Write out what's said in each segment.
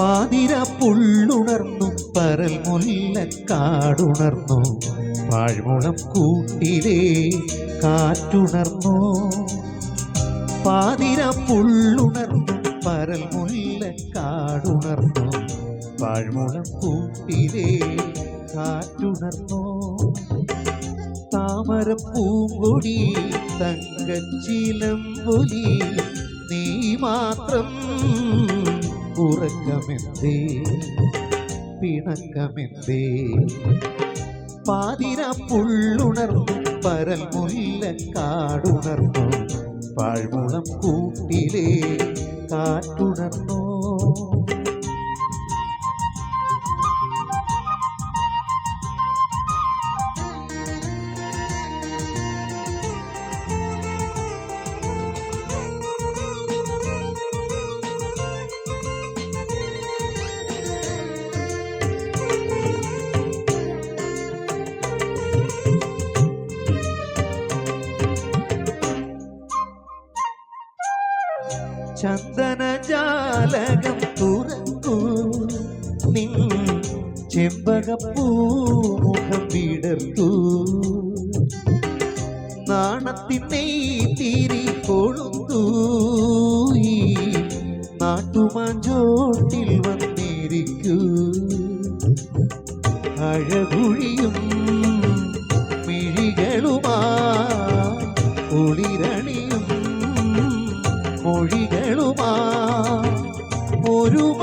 പാതിര പുള്ളുണർന്നു പരൽ മുല്ലക്കാടുണർന്നു പാഴ്മുളം കൂട്ടിലേ കാറ്റുണർന്നു. പാതിര പുള്ളുണർന്നു പരൽ മുല്ലക്കാടുണർന്നു പാഴ്മുളം കൂട്ടിലേ കാറ്റുണർന്നു. താമര പൂങ്കൊടി തങ്കച്ചിലമ്പൊലി നീ മാത്രം ഉറക്കമെന്തേ പിണക്കമെന്തേ പാതിര പുള്ളുണർന്നു പരൽ മുല്ലക്കാടുണർന്നു പാഴ്മുളം കൂട്ടിലേ കാറ്റുണർന്നു. ചന്ദനജാലകം തുറക്കൂ നിൻ ചെമ്പകപ്പൂമുഖം വിടർത്തൂ നാണത്തിനെ തിരി കൊളുത്തു നാട്ടുമാഞ്ചോട്ടിൽ വന്നിരിക്കൂ. അഴകുഴിയും ഒരു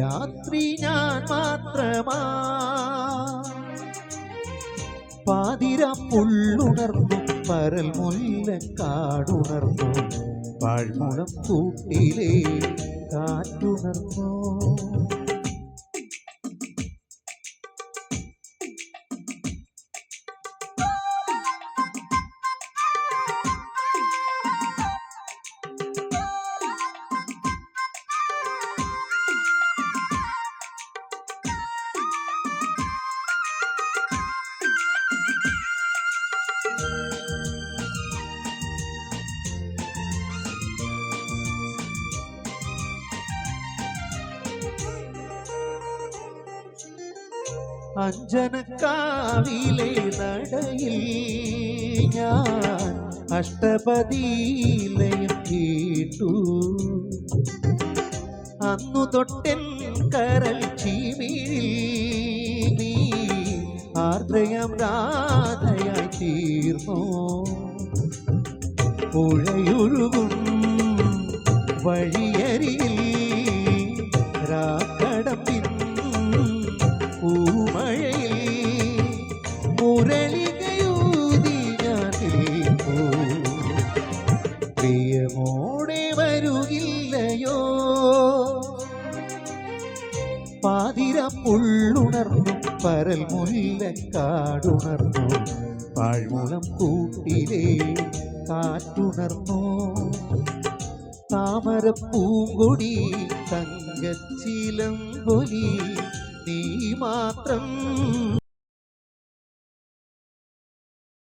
രാത്രി ഞാൻ മാത്രമാ. പാതിര പുള്ളുണർന്നു പരൽ മുല്ലക്കാടുണർന്നു. പാഴ്മുളം കൂട്ടിലേ കാറ്റുണർന്നു. അഞ്ജനക്കാവിലെ നടയിൽ ഞാൻ അഷ്ടപതിയിലയം കേട്ടു. അന്നു തൊട്ടൻ കരൽ ചീമിഴിൽ ആർദ്രയം രാധയായി തീർന്നോ? പുഴയൊഴുകും വഴിയരിയിൽ രാക്കടപ്പിൻ പാതിര പുള്ളുണർന്നു പരൽ മുല്ലക്കാടുണർന്നു പാഴ്മുളം കൂട്ടിലേ കാറ്റുണർന്നു. താമരപ്പൂങ്കൊടി തങ്കച്ചിലം പൊലി നീ മാത്രം